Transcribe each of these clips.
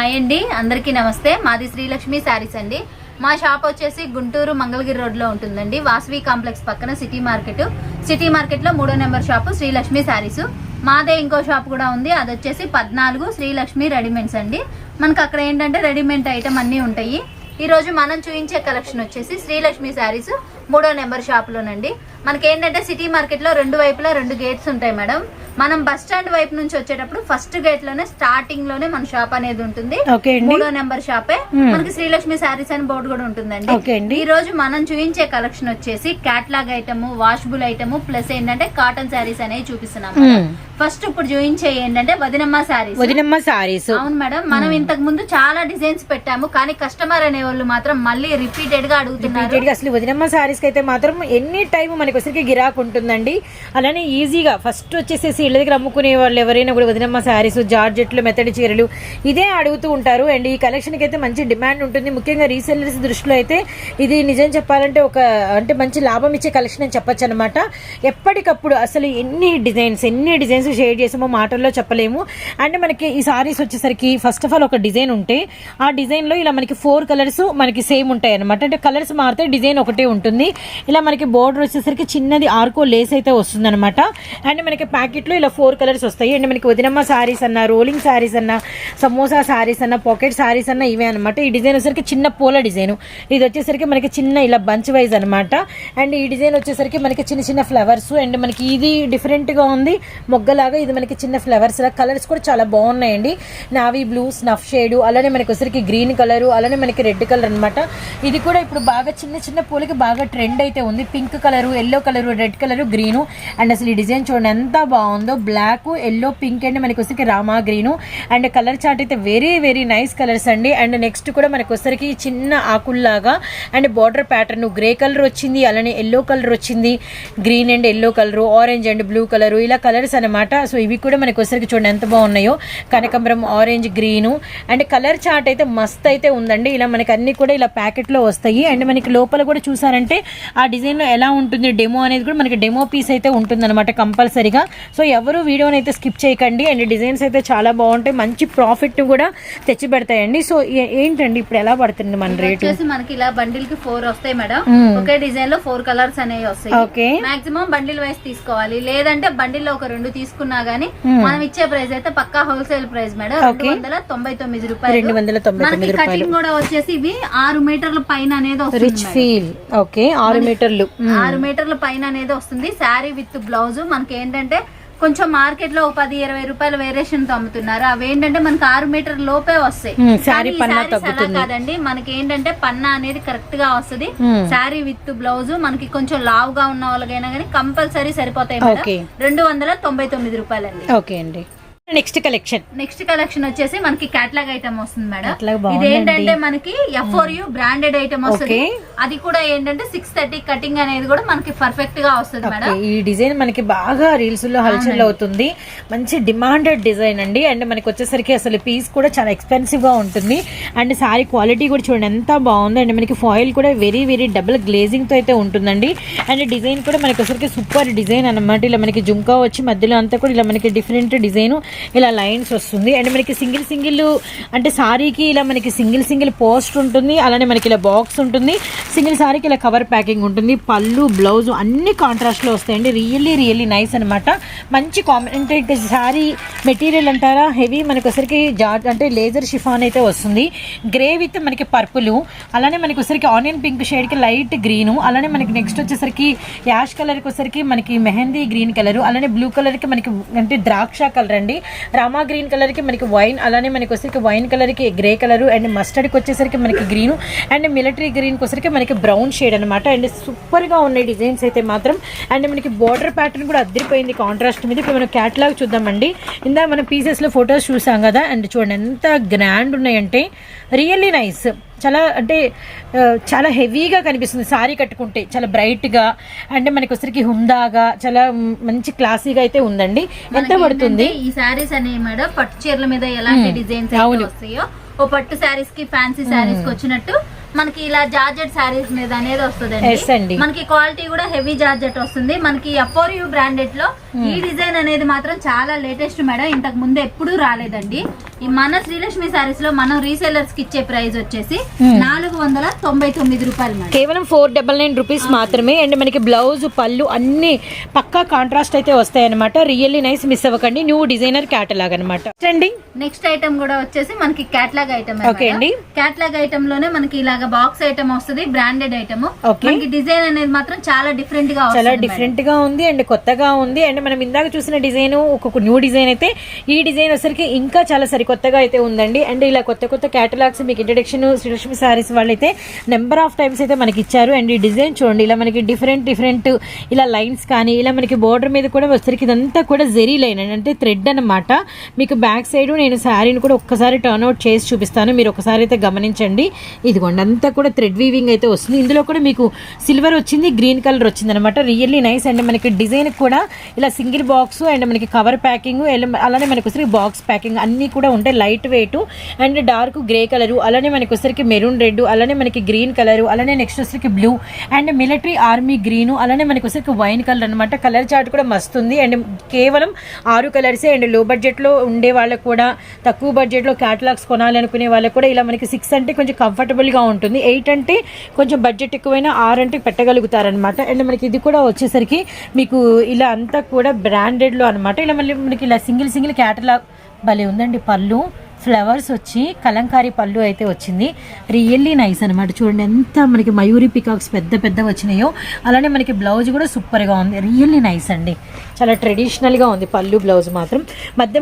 Hi అండి అందరికీ నమస్తే. మాది శ్రీలక్ష్మి శారీస్ అండి. మా షాప్ వచ్చేసి గుంటూరు మంగళగిరి రోడ్లో ఉంటుందండి. వాసవి కాంప్లెక్స్ పక్కన సిటీ మార్కెట్. సిటీ మార్కెట్లో మూడో నెంబర్ షాపు శ్రీలక్ష్మి శారీస్. మాదే ఇంకో షాప్ కూడా ఉంది. అది వచ్చేసి పద్నాలుగు శ్రీలక్ష్మి రెడీమేడ్స్ అండి. మనకు అక్కడ ఏంటంటే రెడీమేడ్ ఐటమ్ అన్నీ ఉంటాయి. ఈరోజు మనం చూపించే కలెక్షన్ వచ్చేసి శ్రీలక్ష్మి శారీస్. మూడో నెంబర్ షాప్ లోనండి. మనకి ఏంటంటే సిటీ మార్కెట్లో రెండు వైపులా రెండు గేట్స్ ఉంటాయి మేడం. మనం బస్ స్టాండ్ వైపు నుంచి వచ్చేటప్పుడు ఫస్ట్ గేట్లోనే స్టార్టింగ్లోనే మన షాప్ అనేది ఉంటుంది. మూడో నెంబర్ షాపే. మనకి శ్రీలక్ష్మి శారీస్ అని బోర్డు కూడా ఉంటుందండి. ఈ రోజు మనం చూపించే కలెక్షన్ వచ్చేసి catalogue item washable item plus ఏంటంటే కాటన్ శారీస్ అనేవి చూపిస్తున్నాం. ఫస్ట్ ఇప్పుడు చూపించే ఏంటంటే వదినమ్మ శారీస్. వదినమ్మ సారీస్ అవును మేడం. మనం ఇంతకు ముందు చాలా డిజైన్స్ పెట్టాము కానీ కస్టమర్ అనే వాళ్ళు మాత్రం మళ్ళీ రిపీటెడ్గా అడుగుతున్నారు. అసలు వదినమ్మ సారీస్ కి అయితే మాత్రం ఎనీ టైం మనకి వచ్చరికి గిరాక్ ఉంటుందండి. అలానే ఈజీగా ఫస్ట్ వచ్చేసేసి ఇళ్ళ దగ్గర అమ్ముకునే వాళ్ళు ఎవరైనా కూడా వదినమ్మ సారీస్ జార్జెట్లు మెత్తడి చీరలు ఇదే అడుగుతూ ఉంటారు. అండ్ ఈ కలెక్షన్కి అయితే మంచి డిమాండ్ ఉంటుంది. ముఖ్యంగా రీసెల్లర్స్ దృష్టిలో అయితే ఇది నిజం చెప్పాలంటే ఒక అంటే మంచి లాభం ఇచ్చే కలెక్షన్ అని చెప్పొచ్చు అనమాట ఎప్పటికప్పుడు అసలు ఎన్ని డిజైన్స్ ఎన్ని డిజైన్స్ షేర్ చేసామో మాటల్లో చెప్పలేము. అండ్ మనకి ఈ సారీస్ వచ్చేసరికి ఫస్ట్ ఆఫ్ ఆల్ ఒక డిజైన్ ఉంటే ఆ డిజైన్లో ఇలా మనకి ఫోర్ కలర్స్ మనకి సేమ్ ఉంటాయి అనమాట అంటే కలర్స్ మారితే డిజైన్ ఒకటే ఉంటుంది. ఇలా మనకి బోర్డర్ వచ్చేసరికి చిన్నది ఆర్కో లేస్ అయితే వస్తుంది అనమాట అండ్ మనకి ప్యాకెట్లో ఇలా ఫోర్ కలర్స్ వస్తాయి. అండ్ మనకి వదినమ్మ సారీస్ అన్న రోలింగ్ సారీస్ అన్న సమోసా సారీస్ అన్న పాకెట్ సారీస్ అన్న ఇవే అనమాట ఈ డిజైన్ వచ్చేసరికి చిన్న పూల డిజైన్ ఇది వచ్చేసరికి మనకి చిన్న ఇలా బంచ్ వైజ్ అనమాట అండ్ ఈ డిజైన్ వచ్చేసరికి మనకి చిన్న చిన్న ఫ్లవర్స్ అండ్ మనకి ఇది డిఫరెంట్గా ఉంది. మొగ్గలాగా ఇది మనకి చిన్న ఫ్లవర్స్ కలర్స్ కూడా చాలా బాగున్నాయండి. నావీ బ్లూ స్నఫ్ షేడ్ అలానే మనకి వచ్చరికి గ్రీన్ కలర్ అలానే మనకి రెడ్ కలర్ అనమాట ఇది కూడా ఇప్పుడు బాగా చిన్న చిన్న పూలకి బాగా ట్రెండ్ అయితే ఉంది. Pink colour yellow colour red colour green and అసలు ఈ డిజైన్ చూడండి ఎంత బాగుందో. Black yellow pink and. మనకి వచ్చరికి రామా గ్రీన్ అండ్ కలర్ చార్ట్ అయితే వెరీ వెరీ నైస్ కలర్స్ అండి. అండ్ నెక్స్ట్ కూడా మనకి వచ్చరికి చిన్న ఆకుల్లాగా. And border pattern grey colour వచ్చింది. అలానే ఎల్లో కలర్ వచ్చింది. Green and yellow colour orange and blue colour ఇలా కలర్స్ అనమాట సో ఇవి కూడా మనకి వచ్చరికి చూడండి ఎంత బాగున్నాయో. కనకంబరం orange green and colour chart అయితే మస్త్ అయితే ఉందండి. ఇలా మనకి అన్ని కూడా ఇలా ప్యాకెట్లో వస్తాయి. అండ్ మనకి లోపల కూడా చూసారంటే ఆ డిజైన్లో ఎలా ఉంటుంది డెమో అనేది కూడా మనకి డెమో పీస్ అయితే ఉంటుంది అనమాట కంపల్సరీగా. సో ఎవరు వీడియోని అయితే స్కిప్ చేయకండి. అండ్ డిజైన్స్ అయితే చాలా బాగుంటాయి. మంచి ప్రాఫిట్ కూడా తెచ్చి పెడతాయండి సో ఏంటండి ఇప్పుడు ఎలా పడుతుంది మన రేటు? మనకి ఇలా బండిల్కి ఫోర్ వస్తాయి మేడం. ఒకే డిజైన్లో ఫోర్ కలర్స్ అనేవి వస్తాయి. ఓకే. మాక్సిమం బండిల్ వైస్ తీసుకోవాలి. లేదంటే బండిల్లో ఒక రెండు తీసుకున్నా గానీ. మనం ఇచ్చే ప్రైస్ అయితే పక్కా హోల్సేల్ ప్రైస్ మేడం. రెండు. వందల తొంభై తొమ్మిది రూపాయలు. మనకి కటింగ్ కూడా వచ్చేసి ఇవి ఆరు మీటర్ల పైన అనేది రిచ్. Feel okay. ఆరు మీటర్లు. ఆరు మీటర్ల పైన అనేది వస్తుంది. Sari with blouse. మనకి ఏంటంటే కొంచెం మార్కెట్లో పది ఇరవై రూపాయల వేరియేషన్తో అమ్ముతున్నారు. అవి ఏంటంటే మనకి ఆరు మీటర్ లోపే వస్తాయి. శారీ. కాదండి. మనకి ఏంటంటే పన్నా అనేది కరెక్ట్గా వస్తుంది. శారీ విత్ బ్లౌజ్ మనకి కొంచెం లావుగా ఉన్న వాళ్ళకైనా కానీ కంపల్సరీ సరిపోతాయి రెండు వందల తొంభై తొమ్మిది రూపాయలండి. ఓకే అండి. Next collection. నెక్స్ట్ కలెక్షన్ వచ్చేసి మనకి క్యాట్లాగ్ ఐటమ్ వస్తుంది మేడం. ఇది. ఏంటంటే మనకి ఎఫ్ఓర్ యూ బ్రాండెడ్ ఐటమ్ వస్తుంది. అది కూడా ఏంటంటే సిక్స్ థర్టీ కటింగ్ అనేది కూడా మనకి పర్ఫెక్ట్గా వస్తుంది మేడం. ఈ డిజైన్ మనకి బాగా రీల్స్లో హల్చల్ అవుతుంది. మంచి డిమాండెడ్ డిజైన్ అండి. అండ్ మనకి వచ్చేసరికి అసలు పీస్ కూడా చాలా ఎక్స్పెన్సివ్గా ఉంటుంది. అండ్ సారీ క్వాలిటీ కూడా చూడండి ఎంత బాగుంది. అండ్ మనకి ఫాయిల్ కూడా వెరీ వెరీ డబుల్ గ్లేజింగ్తో అయితే ఉంటుందండి. అండ్ డిజైన్ కూడా మనకి వచ్చరికి సూపర్ డిజైన్ అన్నమాట. ఇలా మనకి జుంకా వచ్చి మధ్యలో అంతా కూడా ఇలా మనకి డిఫరెంట్ డిజైన్ ఇలా లైన్స్ వస్తుంది. అండ్ మనకి సింగిల్ సింగిల్ అంటే సారీకి ఇలా మనకి సింగిల్ సింగిల్ పోస్ట్ ఉంటుంది. అలానే మనకి ఇలా బాక్స్ ఉంటుంది. సింగిల్ సారీకి ఇలా కవర్ ప్యాకింగ్ ఉంటుంది. పళ్ళు బ్లౌజ్ అన్ని కాంట్రాస్ట్లో వస్తాయండి. రియల్లీ రియల్లీ నైస్ అనమాట మంచి కాంబి అంటే సారీ మెటీరియల్ అంటారా? హెవీ మనకి ఒకసారికి జార్జ్ అంటే లేజర్ షిఫాన్ అయితే వస్తుంది. గ్రే విత్ మనకి పర్పుల్. అలానే మనకి ఒకసారికి ఆనియన్ పింక్ షేడ్కి లైట్ గ్రీన్. అలానే మనకి నెక్స్ట్ వచ్చేసరికి యాష్ కలర్కి మనకి మెహందీ గ్రీన్ కలర్. అలానే బ్లూ కలర్కి మనకి అంటే ద్రాక్ష కలర్ అండి. రామా గ్రీన్ కలర్కి మనకి వైన్ అలానే మనకి వచ్చేసరికి వైన్ కలర్కి గ్రే కలర్ అండ్ మస్టర్డ్కి వచ్చేసరికి మనకి గ్రీన్ అండ్ మిలిటరీ గ్రీన్ కోసరికి మనకి బ్రౌన్ షేడ్ అనమాట అండ్ సూపర్గా ఉన్నాయి డిజైన్స్ అయితే మాత్రం. అండ్ మనకి బోర్డర్ ప్యాటర్న్ కూడా అద్దరిపోయింది కాంట్రాస్ట్ మీద. ఇప్పుడు మనం క్యాటలాగ్ చూద్దామండి. ఇందా మనం పీసెస్లో ఫొటోస్ చూసాం కదా అండ్ చూడండి ఎంత గ్రాండ్ ఉన్నాయంటే రియల్లీ నైస్. చాలా అంటే చాలా హెవీగా కనిపిస్తుంది సారీ కట్టుకుంటే చాలా బ్రైట్గా అంటే మనకి వచ్చరికి హుందాగా చాలా మంచి క్లాసీగా అయితే ఉందండి ఎంత పడుతుంది ఈ శారీస్ అనేవి మేడం పట్టు చీరల మీద ఎలాంటి. డిజైన్స్. వస్తాయో ఓ పట్టు శారీస్కి ఫ్యాన్సీ శారీస్కి వచ్చినట్టు మనకి ఇలా జార్జెట్ శారీస్ మీద అనేది వస్తుంది అండి. మనకి క్వాలిటీ కూడా హెవీ జార్జెట్ వస్తుంది మనకి ఎఫోర్ యూ బ్రాండెడ్లో ఈ డిజైన్ అనేది మాత్రం చాలా లేటెస్ట్ మేడం. ఇంతకు ముందు ఎప్పుడూ రాలేదండి. ఈ మన శ్రీలక్ష్మి సారీస్లో మనం రీసేలర్స్కి ఇచ్చే ప్రైస్ వచ్చేసి నాలుగు వందల తొంభై తొమ్మిది రూపాయలు కేవలం ఫోర్ డబల్ నైన్ రూపీస్ మాత్రమే. అండ్ మనకి బ్లౌజ్ పళ్ళు అన్ని పక్కా కాంట్రాస్ట్ అయితే వస్తాయి అనమాట రియల్లీ నైస్ మిస్ అవ్వకండి న్యూ డిజైనర్ క్యాటలాగ్ అనమాట అండి. నెక్స్ట్ ఐటమ్ కూడా వచ్చేసి మనకి క్యాట్లాగ్ ఐటమ్ Okay అండి. క్యాట్లాగ్ ఐటమ్లోనే మనకి ఇలాగ బాక్స్ ఐటమ్ వస్తుంది బ్రాండెడ్ ఐటమ్. మనకి డిజైన్ అనేది మాత్రం చాలా డిఫరెంట్గా చాలా. డిఫరెంట్గా ఉంది అండ్ కొత్తగా ఉంది. అండ్ మనం ఇందాక చూసిన డిజైన్ ఒక్కొక్క న్యూ డిజైన్ అయితే ఈ డిజైన్ వచ్చరికి ఇంకా చాలా సరికొత్తగా అయితే ఉందండి. అండ్ ఇలా కొత్త కొత్త క్యాటలాగ్స్ మీకు ఇంట్రడక్షన్ శ్రీలక్ష్మి సారీస్ వాళ్ళైతే నెంబర్ ఆఫ్ టైమ్స్ అయితే మనకి ఇచ్చారు. అండ్ ఈ డిజైన్ చూడండి ఇలా మనకి డిఫరెంట్ డిఫరెంట్ ఇలా లైన్స్ కానీ ఇలా మనకి బోర్డర్ మీద కూడా వచ్చరికి ఇదంతా కూడా జెరీ లైన్ అండి. అంటే థ్రెడ్ అన్నమాట. మీకు బ్యాక్ సైడ్ నేను శారీని కూడా ఒక్కసారి టర్న్ అవుట్ చేసి చూపిస్తాను. మీరు ఒకసారి అయితే గమనించండి. ఇదిగోండి అంతా కూడా థ్రెడ్ వీవింగ్ అయితే వస్తుంది. ఇందులో కూడా మీకు సిల్వర్ వచ్చింది గ్రీన్ కలర్ వచ్చింది అనమాట రియల్లీ నైస్ అండ్ మనకి డిజైన్ కూడా ఇలా సింగిల్ బాక్స్ అండ్ మనకి కవర్ ప్యాకింగ్ అలానే మనకు వచ్చరికి బాక్స్ ప్యాకింగ్ అన్నీ కూడా ఉంటాయి. Light weight and dark grey colour అలానే మనకు వచ్చరికి మెరూన్ రెడ్ అలానే మనకి గ్రీన్ కలర్ అలానే నెక్స్ట్ వచ్చరికి blue and military army green అలానే మనకు వచ్చరికి వైన్ కలర్ అనమాట కలర్ చార్ట్ కూడా మస్తు ఉంది అండ్ కేవలం ఆరు కలర్సే అండ్లో బడ్జెట్లో ఉండే వాళ్ళకు కూడా తక్కువ బడ్జెట్లో క్యాటలాగ్స్ కొనాలనుకునే వాళ్ళకు వాళ్ళకి కూడా ఇలా మనకి సిక్స్ అంటే కొంచెం కంఫర్టబుల్గా ఉంటుంది. ఎయిట్ అంటే కొంచెం బడ్జెట్ ఎక్కువైనా ఆరు అంటే పెట్టగలుగుతారనమాట అండ్ మనకి ఇది కూడా వచ్చేసరికి మీకు ఇలా అంతా కూడా బ్రాండెడ్లో అనమాట ఇలా మళ్ళీ మనకి ఇలా సింగిల్ సింగిల్ క్యాటలాగ్ భలే ఉందండి పళ్ళు. ఫ్లవర్స్ వచ్చి కలంకారీ పళ్ళు అయితే వచ్చింది. రియల్లీ నైస్ అనమాట చూడండి ఎంత మనకి మయూరి పికాక్స్ పెద్ద పెద్ద వచ్చినాయో అలానే మనకి బ్లౌజ్ కూడా సూపర్గా ఉంది. రియల్లీ నైస్ అండి. చాలా ట్రెడిషనల్గా ఉంది పళ్ళు బ్లౌజ్ మాత్రం. మధ్య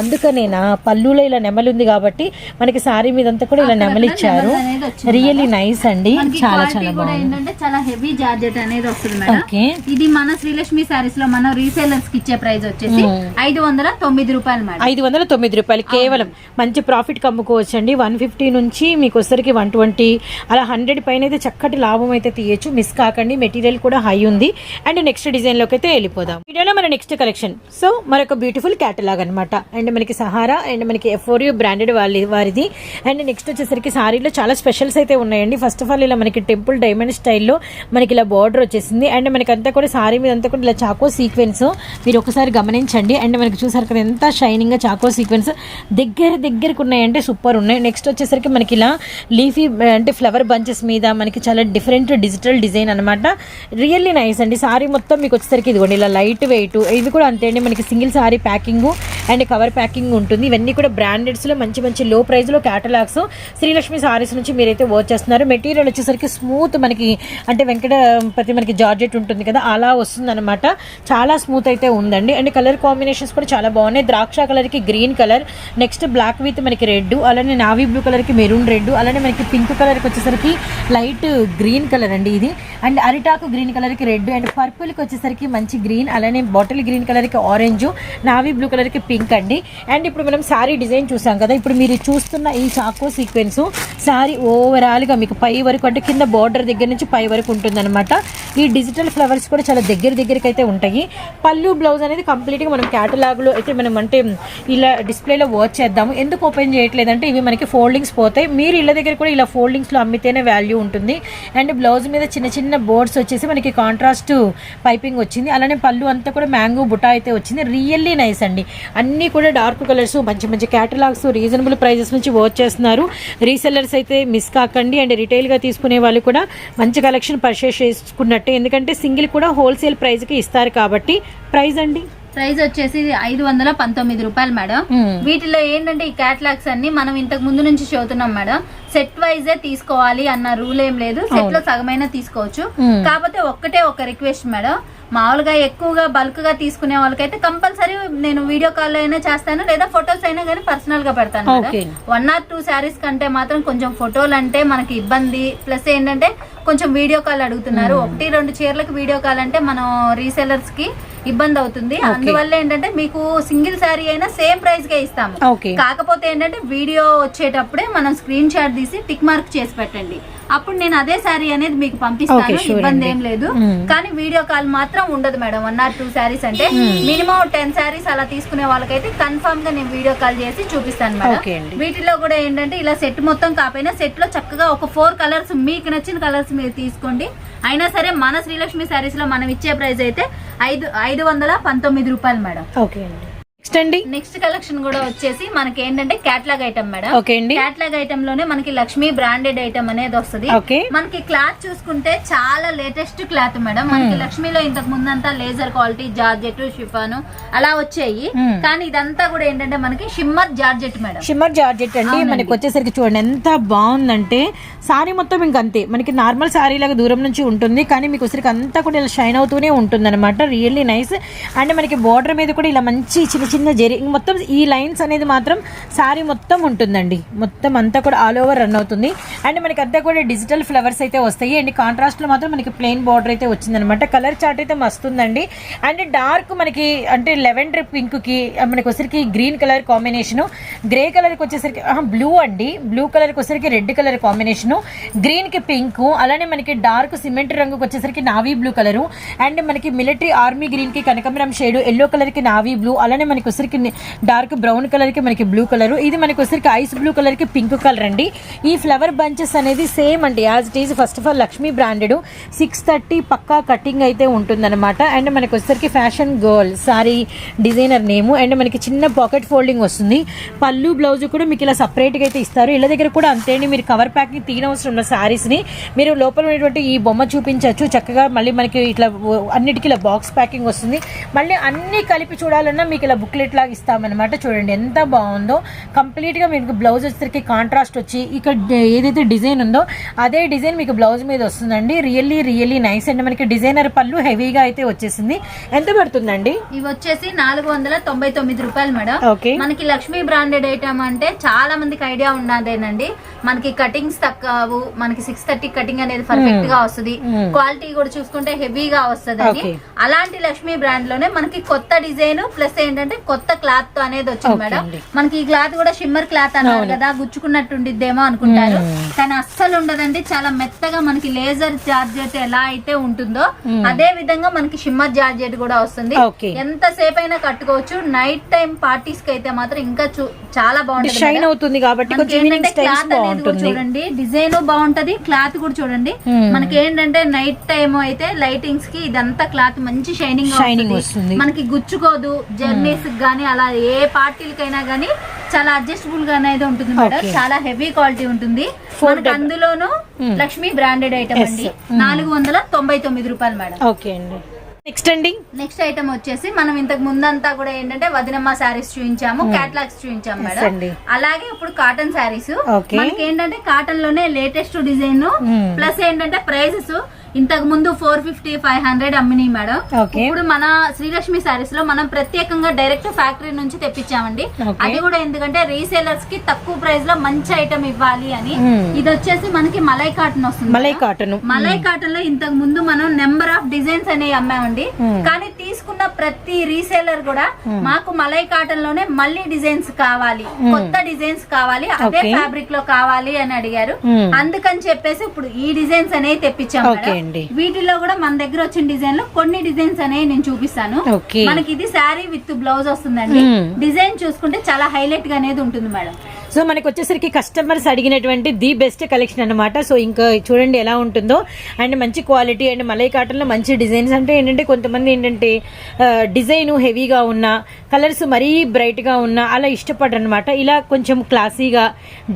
అందుకనేనా? పళ్ళులో ఇలా నెమలి ఉంది కాబట్టి మనకి సారీ మీదంతా కూడా ఇలా నెమలి ఇచ్చారు నెమలి అనేది వచ్చింది రియల్లీ నైస్ అండి. చాలా చాలా కూడా బాగుంది. ఏంటంటే చాలా హెవీ జార్జెట్ అనేది వస్తుంది ఓకే. ఇది మన శ్రీలక్ష్మి సారీస్లో మనం రీసేలర్స్కి ఇచ్చే ప్రైస్ వచ్చేసి ఐదు వందల తొమ్మిది రూపాయలు ఐదు వందల తొమ్మిది రూపాయలు కేవలం మంచి ప్రాఫిట్ అమ్ముకోవచ్చు అండి వన్ ఫిఫ్టీ నుంచి మీకు వచ్చరికి వన్ ట్వంటీ అలా హండ్రెడ్ పైన అయితే చక్కటి లాభం అయితే తీయచ్చు. మిస్ కాకండి మెటీరియల్ కూడా హై ఉంది. అండ్ నెక్స్ట్ డిజైన్లోకి అయితే వెళ్ళిపోదాం. వీడియోలో మన నెక్స్ట్ కలెక్షన్. సో మరొక బ్యూటిఫుల్ క్యాటలాగ్ అనమాట అండ్ మనకి సహారా అండ్ మనకి ఎఫోరియో బ్రాండెడ్ వాళ్ళ వారిది. అండ్ నెక్స్ట్ వచ్చేసరికి సారీలో చాలా స్పెషల్స్ అయితే ఉన్నాయండి. ఫస్ట్ ఆఫ్ ఆల్ ఇలా మనకి టెంపుల్ డైమండ్ స్టైల్లో మనకి ఇలా బార్డర్ వచ్చేసింది. అండ్ మనకి అంతా కూడా సారీ మీద అంతా కూడా ఇలా చాకో సీక్వెన్స్. మీరు ఒకసారి గమనించండి. అండ్ మనకి చూసారు కదా ఎంత షైనింగ్గా చాకో సీక్వెన్స్. దగ్గర దగ్గరకు ఉన్నాయంటే సూపర్ ఉన్నాయి. నెక్స్ట్ వచ్చేసరికి మనకి ఇలా లీఫీ అంటే ఫ్లవర్ బంచెస్ మీద మనకి చాలా డిఫరెంట్ డిజిటల్ డిజైన్ అనమాట రియల్లీ నైస్ అండి. సారీ మొత్తం మీకు వచ్చేసరికి ఇదిగోండి ఇలా లైట్ వెయిట్ ఇవి కూడా అంతే అండి. మనకి single sari packing and cover packing ఉంటుంది. ఇవన్నీ కూడా బ్రాండెడ్స్లో మంచి మంచి లో ప్రైస్లో క్యాటలాగ్స్ శ్రీలక్ష్మి సారీస్ నుంచి మీరైతే వర్క్ చేస్తున్నారు. మెటీరియల్ వచ్చేసరికి స్మూత్ మనకి అంటే వెంకటపతి మనకి జార్జెట్ ఉంటుంది కదా అలా వస్తుందన్నమాట. చాలా స్మూత్ అయితే ఉందండి. అండ్ కలర్ కాంబినేషన్స్ కూడా చాలా బాగున్నాయి. ద్రాక్ష కలర్కి green colour next black with మనకి రెడ్ అలానే నావీ బ్లూ కలర్కి మెరూన్ రెడ్ అలానే మనకి పింక్ కలర్కి వచ్చేసరికి లైట్ గ్రీన్ కలర్ అండి ఇది. అండ్ అరిటాకు గ్రీన్ కలర్కి రెడ్ అండ్ పర్పుల్కి వచ్చేసరికి మంచి గ్రీన్ అలానే బాటిల్ గ్రీన్ కలర్కి ఆరెంజ్ నావీ బ్లూ కలర్కి పింక్ అండి. అండ్ ఇప్పుడు మనం శారీ డిజైన్ చూసాం కదా ఇప్పుడు మీరు చూస్తున్న ఈ చాకో సీక్వెన్స్ శారీ ఓవరాల్గా మీకు పై వరకు అంటే కింద బార్డర్ దగ్గర నుంచి పై వరకు ఉంటుందన్నమాట. ఈ డిజిటల్ ఫ్లవర్స్ కూడా చాలా దగ్గర దగ్గరికి అయితే ఉంటాయి. పళ్ళు బ్లౌజ్ అనేది కంప్లీట్గా మనం క్యాటలాగ్లో లో అయితే మనం అంటే ఇలా డిస్ప్లేలో వర్క్ చేద్దాము. ఎందుకు ఓపెన్ చేయట్లేదంటే ఇవి మనకి ఫోల్డింగ్స్ పోతాయి. మీరు ఇళ్ళ దగ్గర కూడా ఇలా ఫోల్డింగ్స్లో అమ్మితేనే వాల్యూ ఉంటుంది. అండ్ బ్లౌజ్ మీద చిన్న చిన్న బోర్డ్స్ వచ్చేసి మనకి కాంట్రాస్ట్ పైపింగ్ వచ్చింది. అలానే పళ్ళు అంతా కూడా మ్యాంగో బుటా అయితే వచ్చింది. రియల్లీ నైస్ అండి. అన్నీ కూడా డార్క్ కలర్స్ మంచి మంచి క్యాటలాగ్స్ రీజనబుల్ ప్రైజెస్ నుంచి వర్క్ చేస్తున్నారు. రీసెల్లర్స్ అయితే మిస్ కాకండి. అండ్ రిటైల్గా తీసుకునే వాళ్ళు కూడా మంచి కలెక్షన్ పర్చేస్ చేసుకున్నట్టే. ఎందుకంటే సింగిల్ కూడా హోల్సేల్ ప్రైస్కి ఇస్తారు కాబట్టి ప్రైస్ అండి. ప్రైస్ వచ్చేసి ఐదు వందల పంతొమ్మిది రూపాయలు మేడం. వీటిలో ఏంటంటే ఈ క్యాట్లాగ్స్ అన్ని మనం ఇంతకు ముందు నుంచి చదువుతున్నాం మేడం. సెట్ వైజే తీసుకోవాలి అన్న రూల్ ఏం లేదు. సెట్లో సగమైనా తీసుకోవచ్చు. కాకపోతే ఒక్కటే ఒక రిక్వెస్ట్ మేడం. మామూలుగా ఎక్కువగా బల్క్గా తీసుకునే వాళ్ళకైతే కంపల్సరీ నేను వీడియో కాల్ అయినా చేస్తాను లేదా ఫొటోస్ అయినా కానీ పర్సనల్గా పెడతాను. వన్ ఆర్ టూ శారీస్ కంటే మాత్రం కొంచెం ఫోటోలు అంటే మనకి ఇబ్బంది. ప్లస్ ఏంటంటే కొంచెం వీడియో కాల్ అడుగుతున్నారు. ఒకటి రెండు చీరలకు వీడియో కాల్ అంటే మనం రీసెలర్స్కి ఇబ్బంది అవుతుంది. అందువల్ల ఏంటంటే మీకు సింగిల్ శారీ అయినా సేమ్ ప్రైస్గా ఇస్తాము కాకపోతే ఏంటంటే వీడియో వచ్చేటప్పుడే మనం స్క్రీన్ షాట్ తీసి టిక్ మార్క్ చేసి పెట్టండి. అప్పుడు నేను అదే శారీ అనేది మీకు పంపిస్తాను. ఇబ్బంది. ఏం లేదు. Hmm. కానీ వీడియో కాల్ మాత్రం ఉండదు madam. One or two saris అంటే మినిమం టెన్ శారీస్ అలా తీసుకునే వాళ్ళకైతే కన్ఫర్మ్గా నేను వీడియో కాల్ చేసి చూపిస్తాను మేడం. వీటిలో కూడా ఏంటంటే ఇలా సెట్ మొత్తం కాకపోయినా సెట్లో చక్కగా ఒక ఫోర్ కలర్స్ మీకు నచ్చిన కలర్స్ మీరు తీసుకోండి. అయినా సరే మన శ్రీలక్ష్మి శారీస్లో మనం ఇచ్చే ప్రైస్ అయితే ఐదు ఐదు వందల పంతొమ్మిది రూపాయలు మేడం. ఓకే అండి. నెక్స్ట్ అండి? నెక్స్ట్ కలెక్షన్ కూడా వచ్చేసి మనకి ఏంటంటే క్యాట్లాగ్ ఐటమ్ మేడం ఓకే అండి. క్యాట్లాగ్ ఐటమ్లోనే మనకి లక్ష్మీ బ్రాండెడ్ ఐటమ్ అనేది వస్తుంది. ఓకే మనకి క్లాత్ చూసుకుంటే చాలా లేటెస్ట్ క్లాత్ మేడం మనకి లక్ష్మీలో ఇంతకు ముందంతా లేజర్ క్వాలిటీ జార్జెట్ షిఫాను అలా వచ్చాయి. Hmm. కానీ ఇదంతా కూడా ఏంటంటే మనకి shimmer georgette madam shimmer georgette అండి. మనకి వచ్చేసరికి చూడండి ఎంత బాగుందంటే సారీ మొత్తం ఇంక అంతే. మనకి నార్మల్ సారీ లాగా దూరం నుంచి ఉంటుంది. కానీ మీకు వచ్చరికి అంతా కూడా ఇలా షైన్ అవుతూనే ఉంటుంది అనమాట రియల్లీ నైస్ అండ్ మనకి బోర్డర్ మీద కూడా ఇలా మంచి చిన్న చిన్న జరి మొత్తం ఈ లైన్స్ అనేది మాత్రం శారీ మొత్తం ఉంటుందండి. మొత్తం అంతా కూడా ఆల్ ఓవర్ రన్ అవుతుంది. అండ్ మనకి అంతా కూడా డిజిటల్ ఫ్లవర్స్ అయితే వస్తాయి. అండ్ కాంట్రాస్ట్లో మాత్రం మనకి ప్లెయిన్ బార్డర్ అయితే వచ్చిందనమాట. కలర్ చార్ట్ అయితే మస్తుందండి. అండ్ డార్క్ మనకి అంటే లెవెండర్ పింక్కి మనకి వచ్చరికి గ్రీన్ కలర్ కాంబినేషన్. గ్రే కలర్కి వచ్చేసరికి బ్లూ అండి. బ్లూ కలర్కి వచ్చేసరికి రెడ్ కలర్ కాంబినేషన్. గ్రీన్కి పింక్ అలానే మనకి డార్క్ సిమెంట్ రంగుకి వచ్చేసరికి నావీ బ్లూ కలర్. అండ్ మనకి మిలిటరీ ఆర్మీ గ్రీన్కి కనకమరం షేడు ఎల్లో కలర్కి నావీ బ్లూ అలానే మనకి వచ్చరికి డార్క్ బ్రౌన్ కలర్కి మనకి బ్లూ కలర్ ఇది మనకి వచ్చరికి ఐస్ బ్లూ కలర్కి పింక్ కలర్ అండి. ఈ ఫ్లవర్ బంచెస్ అనేది సేమ్ అండి as it is first of all Lakshmi branded six thirty Pakka cutting అయితే ఉంటుందన్నమాట. అండ్ మనకి వచ్చేసరికి fashion girl sari designer name and మనకి చిన్న పాకెట్ ఫోల్డింగ్ వస్తుంది. పళ్ళు బ్లౌజ్ కూడా మీకు ఇలా సపరేట్గా అయితే ఇస్తారు. ఇళ్ళ దగ్గర కూడా అంతే అండి మీరు కవర్ ప్యాకింగ్ తీనవసరం ఉన్న శారీస్ని మీరు లోపల ఉన్నటువంటి ఈ బొమ్మ చూపించవచ్చు. చక్కగా మళ్ళీ మనకి ఇట్లా అన్నిటికీ ఇలా బాక్స్ ప్యాకింగ్ వస్తుంది. మళ్ళీ అన్ని కలిపి చూడాలన్నా మీకు ఇలా బుక్లెట్ లాగా ఇస్తామన్నమాట. చూడండి ఎంత బాగుందో. కంప్లీట్గా మీకు బ్లౌజ్ వచ్చేసరికి కాంట్రాస్ట్ వచ్చి ఇక్కడ ఏదైతే డిజైన్ ఉందో అదే డిజైన్ మీకు బ్లౌజ్ మీద వస్తుందండి. Really really nice and. మనకి డిజైనర్ పళ్ళు హెవీగా అయితే వచ్చేసింది. ఎంత పడుతుందండి? ఇవి వచ్చేసి నాలుగు వందల తొంభై తొమ్మిది రూపాయలు మేడం. ఓకే. మనకి లక్ష్మీ బ్రాండెడ్ ఐటమ్ అంటే చాలా మందికి ఐడియా ఉన్నదేనండి మనకి కటింగ్స్ తక్కువ మనకి సిక్స్ థర్టీ కటింగ్ అనేది పర్ఫెక్ట్గా వస్తుంది. క్వాలిటీ కూడా చూసుకుంటే హెవీగా వస్తుంది. అలాంటి లక్ష్మీ బ్రాండ్లోనే మనకి కొత్త డిజైన్ ప్లస్ ఏంటంటే కొత్త క్లాత్తో అనేది వచ్చింది మేడం. మనకి ఈ క్లాత్ కూడా షిమ్మర్ క్లాత్ అన్నారు కదా గుచ్చుకున్నట్టు ఉండిద్దేమో అనుకుంటారు. కానీ అస్సలు ఉండదండి చాలా మెత్తగా మనకి లేజర్ జార్జెట్ ఎలా అయితే ఉంటుందో అదే విధంగా మనకి షిమ్మర్ జార్జెట్ కూడా వస్తుంది. ఎంత సేపు అయినా కట్టుకోవచ్చు నైట్ టైం పార్టీస్కి అయితే మాత్రం ఇంకా చాలా బాగుంటుంది షైన్. అవుతుంది కాబట్టి క్లాత్ అనేది కూడా చూడండి డిజైన్ బాగుంటది క్లాత్ కూడా చూడండి. మనకి ఏంటంటే నైట్ టైం అయితే లైటింగ్స్కి ఇదంతా క్లాత్ మంచి షైనింగ్ వస్తుంది. మనకి గుచ్చుకోదు జర్నీస్ గానీ అలా ఏ పార్టీలకైనా గానీ చాలా అడ్జస్టబుల్గా అనేది ఉంటుంది మేడం. చాలా హెవీ క్వాలిటీ ఉంటుంది. మనకి అందులోను లక్ష్మీ బ్రాండెడ్ ఐటమ్. అండి. Hmm. నాలుగు వందల తొంభై తొమ్మిది రూపాయలు మేడం. ఓకే అండి. నెక్స్ట్ అండి. నెక్స్ట్ ఐటమ్ వచ్చేసి మనం ఇంతకు ముందంతా కూడా ఏంటంటే వదినమ్మ శారీస్ చూపించాము క్యాట్లాగ్స్ చూపించాము Yes మేడం. అలాగే ఇప్పుడు కాటన్ శారీస్. మనకి ఏంటంటే కాటన్లోనే లేటెస్ట్ డిజైన్ Hmm. ప్లస్ ఏంటంటే ప్రైజెస్ ఇంతకు ముందు ఫోర్ ఫిఫ్టీ ఫైవ్ హండ్రెడ్ అమ్మినాయి మేడం. ఇప్పుడు మన శ్రీలక్ష్మి శారీస్లో మనం ప్రత్యేకంగా డైరెక్ట్ ఫ్యాక్టరీ నుంచి తెప్పించామండి. అది కూడా ఎందుకంటే రీసేలర్స్కి తక్కువ ప్రైస్లో మంచి ఐటమ్ ఇవ్వాలి అని. ఇది వచ్చేసి మనకి మలై కాటన్ వస్తుంది మలై. కాటన్ మలై కాటన్లో ఇంతకు ముందు మనం నెంబర్ ఆఫ్ డిజైన్స్ అనేవి అమ్మామండి. కానీ తీసుకున్న ప్రతి రీసేలర్ కూడా మాకు మలై కాటన్లోనే మళ్ళీ డిజైన్స్ కావాలి కొత్త డిజైన్స్ కావాలి అదే. ఫ్యాబ్రిక్లో కావాలి అని అడిగారు Hmm. అందుకని చెప్పేసి ఇప్పుడు ఈ డిజైన్స్ అనేవి తెప్పించాం Okay మేడం. అండి. వీటిలో కూడా మన దగ్గర వచ్చిన డిజైన్లో కొన్ని డిజైన్స్ అనేవి నేను చూపిస్తాను. మనకి ఇది శారీ విత్ బ్లౌజ్ వస్తుందండి Hmm. డిజైన్ చూసుకుంటే చాలా హైలైట్గా అనేది ఉంటుంది మేడం సో మనకు వచ్చేసరికి కస్టమర్స్ అడిగినటువంటి ది బెస్ట్ కలెక్షన్ అనమాట సో ఇంకా చూడండి ఎలా ఉంటుందో. అండ్ మంచి క్వాలిటీ అండ్ మలై కాటన్లో మంచి డిజైన్స్ అంటే ఏంటంటే కొంతమంది ఏంటంటే డిజైన్ హెవీగా ఉన్న కలర్స్ మరీ బ్రైట్గా ఉన్న అలా ఇష్టపడనమాట ఇలా కొంచెం క్లాసీగా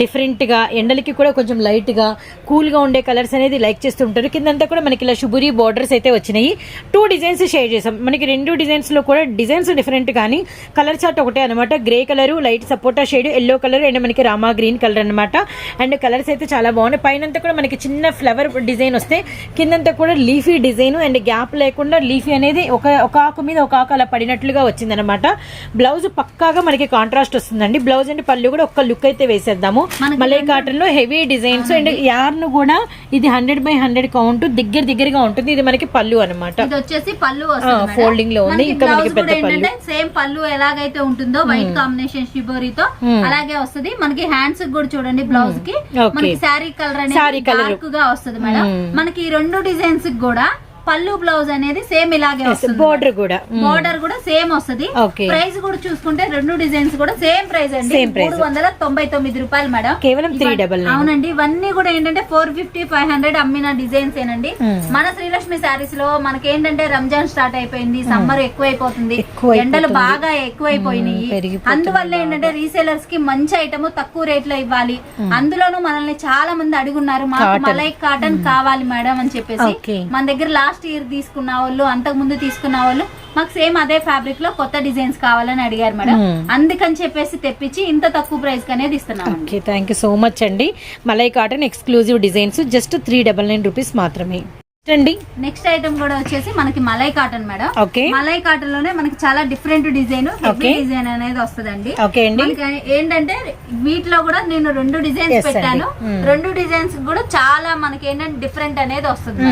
డిఫరెంట్గా ఎండలకి కూడా కొంచెం లైట్గా కూల్గా ఉండే కలర్స్ అనేది లైక్ చేస్తూ ఉంటారు. కిందంతా కూడా మనకి ఇలా శుభురి బార్డర్స్ అయితే వచ్చినాయి. టూ డిజైన్స్ షేర్ చేసాం మనకి రెండు డిజైన్స్లో కూడా డిజైన్స్ డిఫరెంట్ కానీ కలర్ చార్ట్ ఒకటే అనమాట. గ్రే కలర్ లైట్ సపోటా షేడ్ ఎల్లో కలర్ అండ్ మనకి రామా గ్రీన్ కలర్ అనమాట. అండ్ కలర్స్ అయితే చాలా బాగున్నాయి. పైన కూడా మనకి చిన్న ఫ్లవర్ డిజైన్ వస్తే కిందంతా కూడా లీఫీ డిజైన్ అండ్ గ్యాప్ లేకుండా లీఫీ అనేది ఒక ఒక ఆకు మీద ఒక ఆకు అలా పడినట్లుగా వచ్చిందనమాట. బ్లౌజ్ పక్కాగా మనకి కాంట్రాస్ట్ వస్తుందండి. బ్లౌజ్ అండ్ పళ్ళు కూడా ఒక్క లుక్ అయితే వేసేద్దాము. మనకి మలై కాటన్లో హెవీ డిజైన్స్ అండ్ యార్న్ కూడా ఇది హండ్రెడ్ బై హండ్రెడ్ కౌంట్ దగ్గర దగ్గరగా ఉంటుంది. ఇది మనకి పళ్ళు అనమాట వచ్చేసి పళ్ళు folding లో ఉంది. ఇంకా మనకి పెద్ద పళ్ళు. సేమ్ పళ్ళు ఎలాగైతే ఉంటుందో వైట్ కాంబినేషన్ షిబోరితో అలాగే వస్తుంది. మనకి హ్యాండ్స్ కూడా చూడండి బ్లౌజ్కి. Okay. మనకి శారీ కలర్ అనేది colour. డార్క్గా వస్తుంది మేడం. Hmm. మనకి ఈ రెండు డిజైన్స్ కూడా పళ్ళు బ్లౌజ్ అనేది సేమ్ ఇలాగే వస్తుంది. బోర్డర్ కూడా. బోర్డర్ కూడా సేమ్ వస్తుంది. ప్రైస్ కూడా చూసుకుంటే రెండు డిజైన్స్ కూడా సేమ్ ప్రైస్ అండి. మూడు వందల తొంభై తొమ్మిది రూపాయలు మేడం. కేవలం త్రీ డబల్ అవునండి. ఇవన్నీ కూడా ఏంటంటే ఫోర్ ఫిఫ్టీ ఫైవ్ హండ్రెడ్ అమ్మిన డిజైన్స్ ఏనండి. Hmm. మన శ్రీలక్ష్మి శారీస్లో మనకి ఏంటంటే రంజాన్ స్టార్ట్ అయిపోయింది. సమ్మర్ ఎక్కువైపోతుంది. ఎక్కువైపోతుంది. ఎండలు బాగా ఎక్కువైపోయినాయి. Hmm, పెరిగిపోతుంది. అందువల్ల ఏంటంటే రీసేలర్స్కి మంచి ఐటమ్ తక్కువ రేట్లో ఇవ్వాలి. అందులోనూ మనల్ని చాలా మంది అడుగున్నారు. మాకు. మలై కాటన్ కావాలి మేడం అని చెప్పేసి. మన దగ్గర లాస్ట్ ఇయర్ తీసుకున్న వాళ్ళు అంతకు ముందు తీసుకున్న వాళ్ళు మాకు సేమ్ అదే ఫ్యాబ్రిక్లో కొత్త డిజైన్స్ కావాలని అడిగారు మేడం. Hmm. అందుకని చెప్పేసి తెప్పించి ఇంత తక్కువ ప్రైస్ అనేది ఇస్తున్నాం okay thank you so much అండి. Malai cotton exclusive designs just three double nine rupees మాత్రమే. అండి నెక్స్ట్ ఐటమ్ కూడా వచ్చేసి మనకి మలై కాటన్ మేడం ఓకే మలై కాటన్లోనే మనకి చాలా డిఫరెంట్ డిజైన్. డిజైన్ అనేది వస్తదండి ఓకే అండి మనకి ఏంటంటే వీటిలో కూడా నేను రెండు డిజైన్స్. పెట్టాను Hmm. రెండు డిజైన్స్ కూడా చాలా మనకి ఏంటంటే డిఫరెంట్ అనేది వస్తుంది.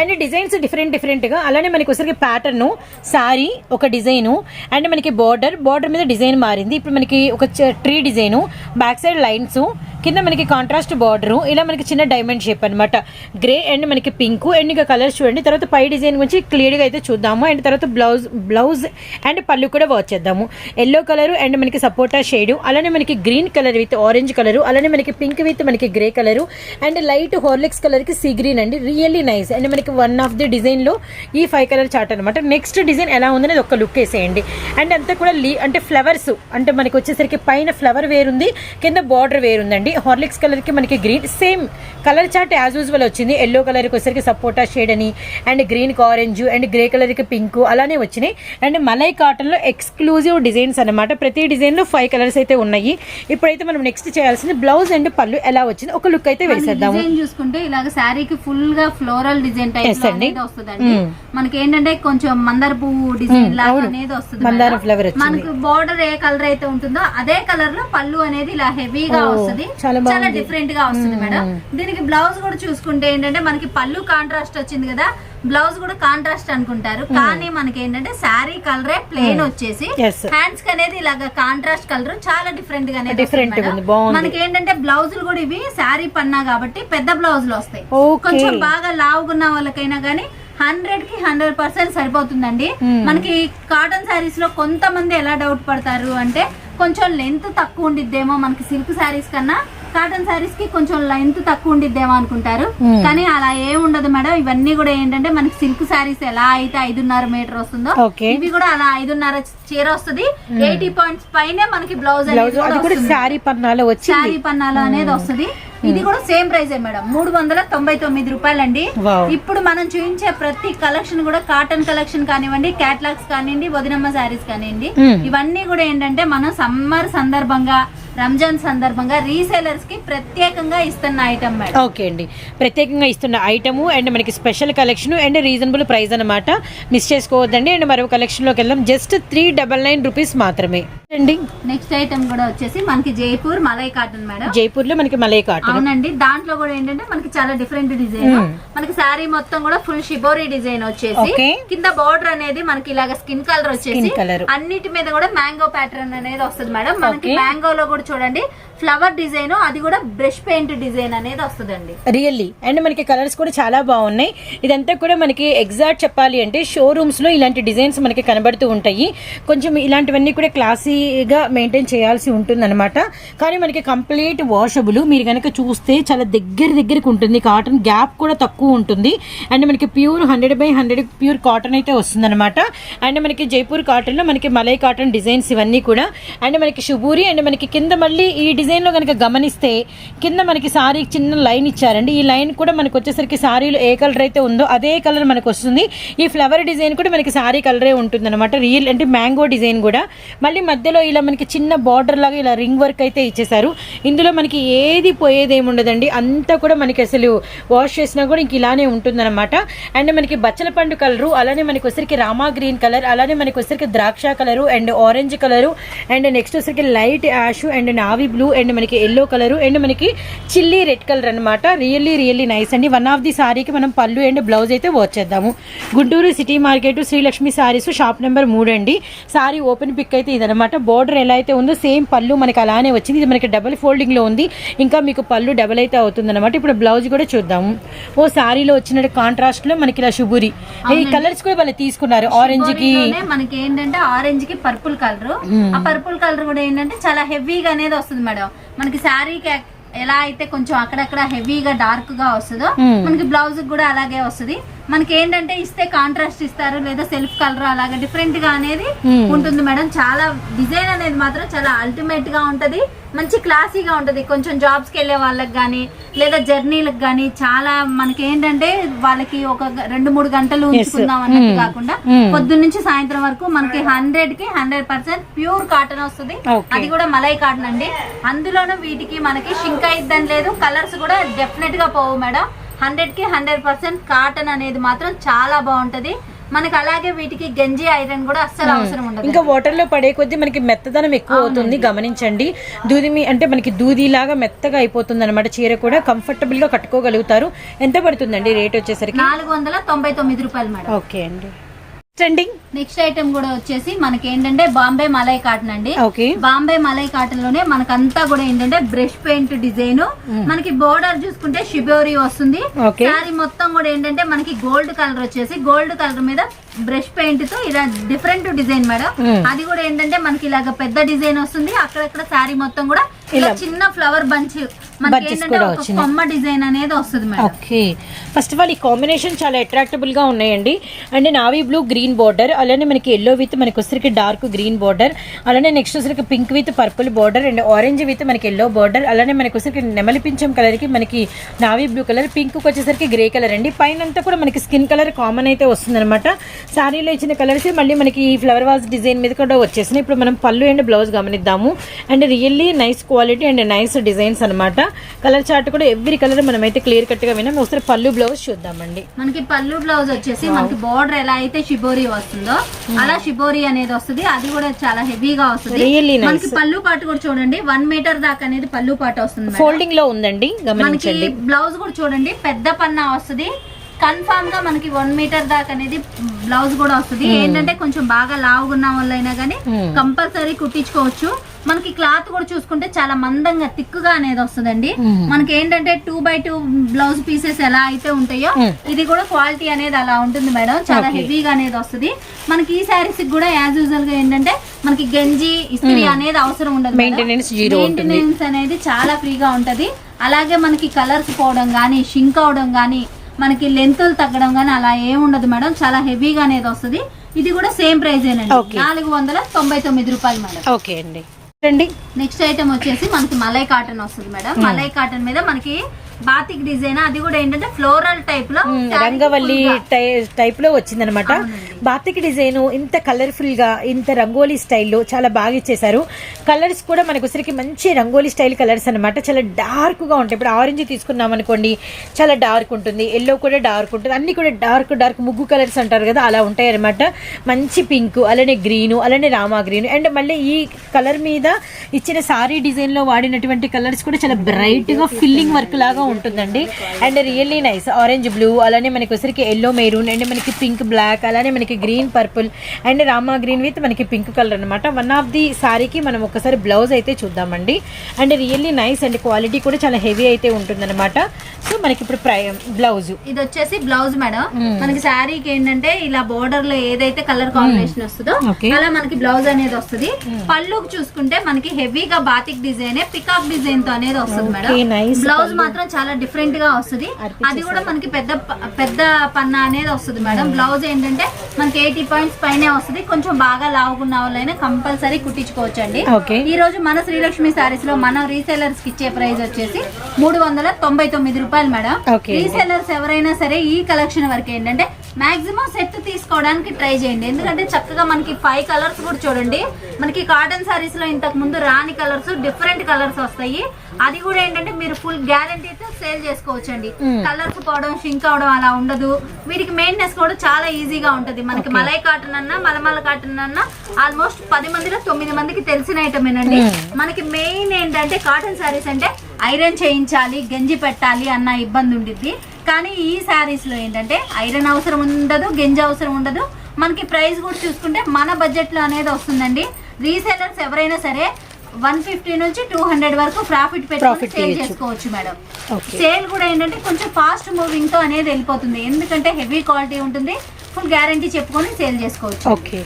అండ్ డిజైన్స్ డిఫరెంట్ డిఫరెంట్గా అలానే మనకి ఒకసారి ప్యాటర్న్ సారీ ఒక డిజైన్ అండ్ మనకి బార్డర్ బార్డర్ మీద డిజైన్ మారింది ఇప్పుడు మనకి ఒక tree design back side lines కింద మనకి కాంట్రాస్ట్ బార్డర్ ఇలా మనకి చిన్న డైమండ్ షేప్ అన్నమాట. గ్రే అండ్ మనకి పింక్ అండ్ ఇంకా కలర్స్ చూడండి. తర్వాత పై డిజైన్ గురించి క్లియర్గా అయితే చూద్దాము. అండ్ తర్వాత బ్లౌజ్ బ్లౌజ్ అండ్ పళ్ళు కూడా వాచ్ చేద్దాము. ఎల్లో కలర్ అండ్ మనకి సపోటా షేడ్ అలానే మనకి green colour with orange colour అలానే మనకి పింక్ విత్ మనకి grey colour and light Horlicks కలర్కి సీ గ్రీన్ అండి. రియల్లీ నైస్ అండ్ మనకి వన్ ఆఫ్ ది డిజైన్లో ఈ ఫైవ్ కలర్ చార్ట్ అనమాట నెక్స్ట్ డిజైన్ ఎలా ఉందనేది ఒక లుక్ వేసేయండి. అండ్ అంతా కూడా లీ అంటే ఫ్లవర్స్ అంటే మనకి వచ్చేసరికి పైన ఫ్లవర్ వేరుంది కింద బార్డర్ వేరుందండి. హార్లిక్స్ కలర్కి మనకి green. Same colour chart as usual వచ్చింది. ఎల్లో కలర్కి వచ్చేసరికి సపోటా షేడ్ అని అండ్ గ్రీన్కి ఆరెంజ్ అండ్ గ్రే కలర్కి పింక్ అలానే వచ్చినాయి. అండ్ మలై కాటన్లో ఎక్స్క్లూజివ్ డిజైన్స్ అన్నమాట. ప్రతి డిజైన్లో ఫైవ్ కలర్స్ అయితే ఉన్నాయి. ఇప్పుడైతే మనం నెక్స్ట్ చేయాల్సింది బ్లౌజ్ అండ్ పళ్ళు ఎలా వచ్చింది. ఒక లుక్ అయితే వేసేద్దాము. డిజైన్ చూసుకుంటే ఇలాగ శారీకి ఫుల్గా ఫ్లోరల్ డిజైన్ టైప్ వస్తుందండి. మనకి ఏంటంటే కొంచెం మందార పువ్వు డిజైన్ లాగా. అనేది వస్తుంది మందారం వచ్చింది. మనకి బార్డర్ ఏ కలర్ అయితే ఉంటుందో అదే కలర్లో పళ్ళు అనేది ఇలా హెవీగా వస్తుంది. చాలా. డిఫరెంట్గా వస్తుంది మేడం దీనికి బ్లౌజ్ కూడా చూసుకుంటే ఏంటంటే మనకి పళ్ళు కాంట్రాస్ట్ వచ్చింది కదా బ్లౌజ్ కూడా కాంట్రాస్ట్ అనుకుంటారు కానీ మనకి ఏంటంటే శారీ కలరే ప్లెయిన్ వచ్చేసి. హ్యాండ్స్కి అనేది ఇలాగా కాంట్రాస్ట్ కలర్ చాలా డిఫరెంట్గా. బాగుంది. మనకి ఏంటంటే బ్లౌజులు కూడా ఇవి శారీ పన్నా కాబట్టి పెద్ద బ్లౌజులు వస్తాయి. కొంచెం బాగా లావుగున్న వాళ్ళకైనా గానీ హండ్రెడ్కి హండ్రెడ్ పర్సెంట్ సరిపోతుందండి మనకి కాటన్ శారీస్లో కొంతమంది ఎలా డౌట్ పడతారు అంటే కొంచెం లెంత్ తక్కువ ఉండిద్దేమో మనకి సిల్క్ శారీస్ కన్నా. కాటన్ శారీస్కి కొంచెం లెంత్ తక్కువ ఉండిద్దేమో అనుకుంటారు. కానీ అలా ఏం ఉండదు మేడం. ఇవన్నీ కూడా ఏంటంటే మనకి సిల్క్ శారీస్ ఎలా అయితే ఐదున్నర మీటర్ వస్తుందో ఇవి కూడా అలా ఐదున్నర చీర వస్తుంది. ఎయిటీ పాయింట్స్ పైనే మనకి బ్లౌజ్ శారీ పన్నాలో శారీ పన్నాలు అనేది వస్తుంది. ఇది కూడా సేమ్ ప్రైస్ మేడం. మూడు వందల తొంభై తొమ్మిది రూపాయలండి. వావ్. ఇప్పుడు మనం చూపించే ప్రతి కలెక్షన్ కూడా కాటన్ కలెక్షన్ కానివ్వండి క్యాట్లాగ్స్ కానివ్వండి వదినమ్మ శారీస్ కానివ్వండి. ఇవన్నీ కూడా ఏంటంటే మనం సమ్మర్ సందర్భంగా రంజాన్ సందర్భంగా రీసేలర్స్కి ప్రత్యేకంగా ఇస్తున్న ఐటమ్ మేడం. ఓకే అండి. ప్రత్యేకంగా ఇస్తున్న ఐటము అండ్ మనకి special collection and reasonable price అనమాట మిస్ చేసుకోవద్దండి. అండ్ మరో కలెక్షన్లోకి వెళ్ళాం వెళ్దాం. Just three double nine rupees మాత్రమే. అండి నెక్స్ట్ ఐటమ్ కూడా వచ్చేసి మనకి జైపూర్ మలై కాటన్ మేడం. జైపూర్లో మనకి మలై కాటన్ అవునండి. దాంట్లో కూడా ఏంటంటే మనకి చాలా డిఫరెంట్ డిజైన్ మ్మ్. మనకి శారీ మొత్తం కూడా ఫుల్ షిబోరి డిజైన్ వచ్చేసి. కింద బార్డర్ అనేది మనకి ఇలాగ స్కిన్ కలర్ వచ్చేసి. అన్నిటి మీద కూడా మ్యాంగో ప్యాటర్న్ అనేది వస్తుంది మేడం. మనకి. మ్యాంగో లో కూడా చూడండి ఫ్లవర్ డిజైన్ అది కూడా బ్రష్ పెయింట్ డిజైన్ అనేది వస్తుందండి. రియల్లీ అండ్ మనకి కలర్స్ కూడా చాలా బాగున్నాయి. ఇదంతా కూడా మనకి ఎగ్జాక్ట్ చెప్పాలి అంటే షోరూమ్స్లో ఇలాంటి డిజైన్స్ మనకి కనబడుతూ ఉంటాయి. కొంచెం ఇలాంటివన్నీ కూడా క్లాసీగా మెయింటైన్ చేయాల్సి ఉంటుందన్నమాట. కానీ మనకి కంప్లీట్ వాషబుల్ మీరు కనుక చూస్తే చాలా దగ్గర దగ్గరికి ఉంటుంది. కాటన్ గ్యాప్ కూడా తక్కువ ఉంటుంది. అండ్ మనకి pure hundred by hundred pure cotton అయితే వస్తుంది అనమాట అండ్ మనకి జైపూర్ కాటన్లో మనకి మలై కాటన్ డిజైన్స్ ఇవన్నీ కూడా. అండ్ మనకి షుబూరి అండ్ మనకి కింద మళ్ళీ ఈ డిజైన్లో కనుక గమనిస్తే కింద మనకి సారీ చిన్న లైన్ ఇచ్చారండి. ఈ లైన్ కూడా మనకు వచ్చేసరికి సారీలో ఏ కలర్ అయితే ఉందో అదే కలర్ మనకు వస్తుంది. ఈ ఫ్లవర్ డిజైన్ కూడా మనకి సారీ కలరే ఉంటుంది అనమాట రియల్ అంటే మ్యాంగో డిజైన్ కూడా. మళ్ళీ మధ్యలో ఇలా మనకి చిన్న బార్డర్ లాగా ఇలా రింగ్ వర్క్ అయితే ఇచ్చేసారు ఇందులో మనకి ఏది పోయేది ఏమి ఉండదండి అంతా కూడా మనకి అసలు వాష్ చేసినా కూడా ఇంక ఇలానే ఉంటుందన్నమాట. అండ్ మనకి బచ్చల పండు కలరు అలానే మనకి వచ్చరికి రామా గ్రీన్ కలర్ అలానే మనకి వచ్చరికి ద్రాక్ష colour and orange colour and next వచ్చరికి light ash and navy blue and మనకి ఎల్లో కలరు అండ్ మనకి చిల్లీ రెడ్ కలర్ అనమాట రియల్లీ రియల్లీ నైస్ అండి. వన్ ఆఫ్ ది సారీకి మనం పళ్ళు అండ్ బ్లౌజ్ అయితే వచ్చేద్దాము Guntur city market Srilakshmi saris shop number మూడు అండి. సారీ ఓపెన్ పిక్ అయితే ఇదనమాట బోర్డర్ ఎలా అయితే ఉందో సేమ్ పళ్ళు మనకి అలానే వచ్చింది. ఇది మనకి డబుల్ ఫోల్డింగ్లో ఉంది. ఇంకా మీకు పళ్ళు డబుల్ అయితే అవుతుంది అనమాట ఇప్పుడు బ్లౌజ్ కూడా చూద్దాము ఓ సారీలో వచ్చిన కాంట్రాస్ట్లో మనకి ఇలా శుభురి. ఈ కలర్స్ కూడా వాళ్ళు తీసుకున్నారు. ఆరెంజ్కి మనకి ఏంటంటే ఆరెంజ్కి పర్పుల్ కలర్ ఆ పర్పుల్ కలర్ కూడా ఏంటంటే చాలా హెవీగా అనేది వస్తుంది మేడం. మనకి శారీకి ఎలా అయితే కొంచెం అక్కడక్కడ హెవీగా డార్క్గా వస్తుందో. మనకి బ్లౌజ్ కూడా అలాగే వస్తుంది. మనకి ఏంటంటే ఇస్తే కాంట్రాస్ట్ ఇస్తారు లేదా సెల్ఫ్ కలర్ అలాగే డిఫరెంట్గా అనేది Hmm. ఉంటుంది మేడం చాలా డిజైన్ అనేది మాత్రం చాలా అల్టిమేట్గా ఉంటది మంచి క్లాసీగా ఉంటది కొంచెం జాబ్స్కి వెళ్ళే వాళ్ళకి కానీ లేదా జర్నీలకు కానీ చాలా మనకి ఏంటంటే వాళ్ళకి ఒక రెండు మూడు గంటలు ఉంచుకుందాం అన్నట్టు Hmm. కాకుండా Hmm. పొద్దున్న నుంచి సాయంత్రం వరకు మనకి హండ్రెడ్కి హండ్రెడ్ పర్సెంట్ ప్యూర్ కాటన్ వస్తుంది. అది కూడా మలై కాటన్ అండి అందులోనూ వీటికి మనకి షింక్ అయిద్దని లేదు కలర్స్ కూడా డెఫినెట్గా పోవు మేడం హండ్రెడ్కి హండ్రెడ్ పర్సెంట్ కాటన్ అనేది మాత్రం చాలా బాగుంటది. మనకి అలాగే వీటికి గంజి ఐరన్ కూడా అస్సలు అవసరం ఉండదు. ఇంకా వాటర్లో పడే కొద్దీ మనకి మెత్తదనం ఎక్కువ అవుతుంది గమనించండి. దూది మీ అంటే మనకి దూదిలాగా మెత్తగా అయిపోతుంది అనమాట చీర కూడా. కంఫర్టబుల్గా కట్టుకోగలుగుతారు. ఎంత పడుతుందండి రేట్ వచ్చేసరికి? నాలుగు వందల తొంభై తొమ్మిది రూపాయలు మేడం. ఓకే అండి. నెక్స్ట్ ఐటమ్ కూడా వచ్చేసి మనకి ఏంటంటే బాంబే మలై కాటన్ అండి. బాంబే మలై కాటన్లోనే మనకంతా కూడా ఏంటంటే బ్రష్ పెయింట్ డిజైన్. మనకి బోర్డర్ చూసుకుంటే షిబోరి వస్తుంది. సారీ మొత్తం కూడా ఏంటంటే మనకి గోల్డ్ కలర్ వచ్చేసి గోల్డ్ కలర్ మీద బ్రష్ పెయింట్తో ఇలా డిఫరెంట్ డిజైన్ మేడం. అది కూడా ఏంటంటే మనకి ఇలాగ పెద్ద డిజైన్ వస్తుంది. అక్కడక్కడ సారీ మొత్తం కూడా ఇలా చిన్న ఫ్లవర్ బంచ్ మనకి Bunches ఏంటంటే కూడా ఒక వచ్చినాయి. కొమ్మ డిజైన్ అనేది వస్తుంది madam. Okay. First of all ఈ కాంబినేషన్ చాలా అట్రాక్టబుల్గా ఉన్నాయండి. And navy blue green border అలానే మనకి ఎల్లో విత్ మనకి వచ్చరికి డార్క్ గ్రీన్ బోర్డర్ అలానే నెక్స్ట్ వచ్చరికి pink with purple border and orange with మనకి ఎల్లో బోర్డర్ అలానే మనకి వచ్చరికి నెమలి పింఛం కలర్కి మనకి నావీ బ్లూ కలర్ పింక్ వచ్చేసరికి గ్రే కలర్ అండి. పైన అంతా కూడా మనకి స్కిన్ కలర్ కామన్ అయితే వస్తుంది అనమాట శారీలో ఇచ్చిన కలర్స్ మళ్ళీ మనకి ఈ ఫ్లవర్ వాజ్ డిజైన్ మీద కూడా వచ్చేసినాయి. ఇప్పుడు మనం పళ్ళు and blouse గమనిద్దాము. And really nice quality and nice designs అన్నమాట. కలర్ చార్ట్ కూడా ఎవ్రీ కలర్ మనమైతే క్లియర్ కట్గా విన్నాం ఒకసారి పళ్ళు బ్లౌజ్ చూద్దామండి. మనకి పళ్ళు బ్లౌజ్ వచ్చేసి మనకి బోర్డర్ ఎలా అయితే షిబోరి వస్తుందో అలా షిబోరి అనేది వస్తుంది. అది కూడా చాలా హెవీగా వస్తుంది. Nice. మనకి పళ్ళు పాటు కూడా చూడండి. వన్ మీటర్ దాకా అనేది పళ్ళు పాటు వస్తుంది. ఫోల్డింగ్లో ఉందండి. మనకి గమనించండి. బ్లౌజ్ కూడా చూడండి. పెద్ద పన్నా వస్తుంది. కన్ఫామ్గా మనకి వన్ మీటర్ దాకా అనేది బ్లౌజ్ కూడా వస్తుంది ఏంటంటే కొంచెం బాగా లావుగున్న వాళ్ళైనా కానీ Hmm. కంపల్సరీ కుట్టించుకోవచ్చు మనకి క్లాత్ కూడా చూసుకుంటే చాలా మందంగా తిక్కుగా అనేది వస్తుందండి Hmm. మనకి ఏంటంటే two by two blouse pieces ఎలా అయితే ఉంటాయో Hmm. ఇది కూడా క్వాలిటీ అనేది అలా ఉంటుంది మేడం చాలా. హెవీగా అనేది వస్తుంది మనకి ఈ శారీస్ కూడా యాజ్ యూజువల్గా ఏంటంటే మనకి గంజి ఇస్త్రీ అనేది అవసరం ఉండదు. మెయింటెనెన్స్ అనేది చాలా ఫ్రీగా ఉంటది అలాగే మనకి కలర్స్ పోవడం కానీ షింక్ అవడం కానీ మనకి లెంతులు తగ్గడం కానీ అలా ఏం ఉండదు మేడం. చాలా హెవీగా అనేది వస్తుంది. ఇది కూడా సేమ్ ప్రైస్ Okay. నాలుగు వందల తొంభై తొమ్మిది రూపాయలు మేడం. ఓకే అండి. నెక్స్ట్ ఐటమ్ వచ్చేసి మనకి మలై కాటన్ వస్తుంది మేడం. మలై కాటన్ మీద మనకి బాతిక్ డిజైన్ అది కూడా ఏంటంటే ఫ్లోరల్ టైప్లో రంగవల్లి టైప్లో వచ్చిందనమాట. బాతిక్ డిజైన్ ఇంత కలర్ఫుల్గా ఇంత రంగోలీ స్టైల్లో చాలా బాగా ఇచ్చేసారు కలర్స్ కూడా మనకు వచ్చరికి మంచి రంగోలీ స్టైల్ కలర్స్ అన్నమాట. చాలా డార్క్గా ఉంటాయి. ఇప్పుడు ఆరెంజ్ తీసుకున్నాం అనుకోండి చాలా డార్క్ ఉంటుంది. ఎల్లో కూడా డార్క్ ఉంటుంది. అన్ని కూడా డార్క్ డార్క్ ముగ్గు కలర్స్ అంటారు కదా అలా ఉంటాయి అనమాట మంచి పింక్ అలానే గ్రీన్ అలానే రామా గ్రీన్ అండ్ మళ్ళీ ఈ కలర్ మీద ఇచ్చిన సారీ డిజైన్లో వాడినటువంటి కలర్స్ కూడా చాలా బ్రైట్గా ఫిల్లింగ్ వర్క్ లాగా ఉంటుందండి. And really nice orange blue అలానే మనకి వచ్చరికి ఎల్లో మెరూన్ అండ్ మనకి పింక్ బ్లాక్ అలానే మనకి green purple and Rama green with మనకి పింక్ కలర్ అనమాట వన్ ఆఫ్ ది సారీకి మనం ఒకసారి బ్లౌజ్ అయితే చూద్దామండి. And really nice and quality కూడా చాలా హెవీ అయితే ఉంటుందన్నమాట. సో మనకి ఇప్పుడు బ్లౌజ్ ఇది వచ్చేసి బ్లౌజ్ మేడం మనకి శారీకి ఏంటంటే ఇలా బోర్డర్లో ఏదైతే కలర్ కాంబినేషన్ వస్తుందో Okay. అలా మనకి బ్లౌజ్ అనేది వస్తుంది. పళ్ళుకి చూసుకుంటే మనకి హెవీగా బాతిక్ డిజైన్ పికాక్ డిజైన్తో అనేది వస్తుంది మేడం బ్లౌజ్ మాత్రం చాలా డిఫరెంట్గా వస్తుంది. అది కూడా మనకి పెద్ద పెద్ద పన్న అనేది వస్తుంది మేడం. బ్లౌజ్ ఏంటంటే మనకి ఎయిటీ పాయింట్స్ పైనే వస్తుంది. కొంచెం బాగా లావుకున్న వాళ్ళైనా కంపల్సరీ కుట్టించుకోవచ్చు అండి ఈ రోజు మన శ్రీలక్ష్మి సారీస్లో మన రీసెలర్స్కి ఇచ్చే ప్రైస్ వచ్చేసి మూడు వందల తొంభై తొమ్మిది రూపాయలు మేడం. రీసెలర్స్ ఎవరైనా సరే ఈ కలెక్షన్ వరకు ఏంటంటే మాక్సిమం సెట్ తీసుకోవడానికి ట్రై చేయండి. ఎందుకంటే చక్కగా మనకి ఫైవ్ కలర్స్ కూడా చూడండి. మనకి కాటన్ సారీస్లో ఇంతకు ముందు రాని కలర్స్ డిఫరెంట్ కలర్స్ వస్తాయి. అది కూడా ఏంటంటే మీరు ఫుల్ గ్యారంటీతో సేల్ చేసుకోవచ్చు అండి కలర్స్ పోవడం షింక్ అవడం అలా ఉండదు. వీటికి మెయింటెనెన్స్ కూడా చాలా ఈజీగా ఉంటది. మనకి మలై కాటన్ అన్నా మలమల కాటన్ అన్నా ఆల్మోస్ట్ పది మందిలో తొమ్మిది మందికి తెలిసిన ఐటమేనండి మనకి మెయిన్ ఏంటంటే కాటన్ సారీస్ అంటే ఐరన్ చేయించాలి గంజి పెట్టాలి అన్న ఇబ్బంది ఉండిద్ది. కానీ ఈ శారీస్లో ఏంటంటే ఐరన్ అవసరం ఉండదు గంజి అవసరం ఉండదు. మనకి ప్రైస్ కూడా చూసుకుంటే మన బడ్జెట్లో అనేది వస్తుందండి. రీసెలర్స్ ఎవరైనా సరే వన్ ఫిఫ్టీ నుంచి టూ హండ్రెడ్ వరకు ప్రాఫిట్ పెట్టి సేల్. చేసుకోవచ్చు మేడం. సేల్ కూడా ఏంటంటే కొంచెం ఫాస్ట్ మూవింగ్తో అనేది వెళ్ళిపోతుంది. ఎందుకంటే హెవీ క్వాలిటీ ఉంటుంది. ఫుల్ గ్యారంటీ చెప్పుకొని సేల్ చేసుకోవచ్చు. ఓకే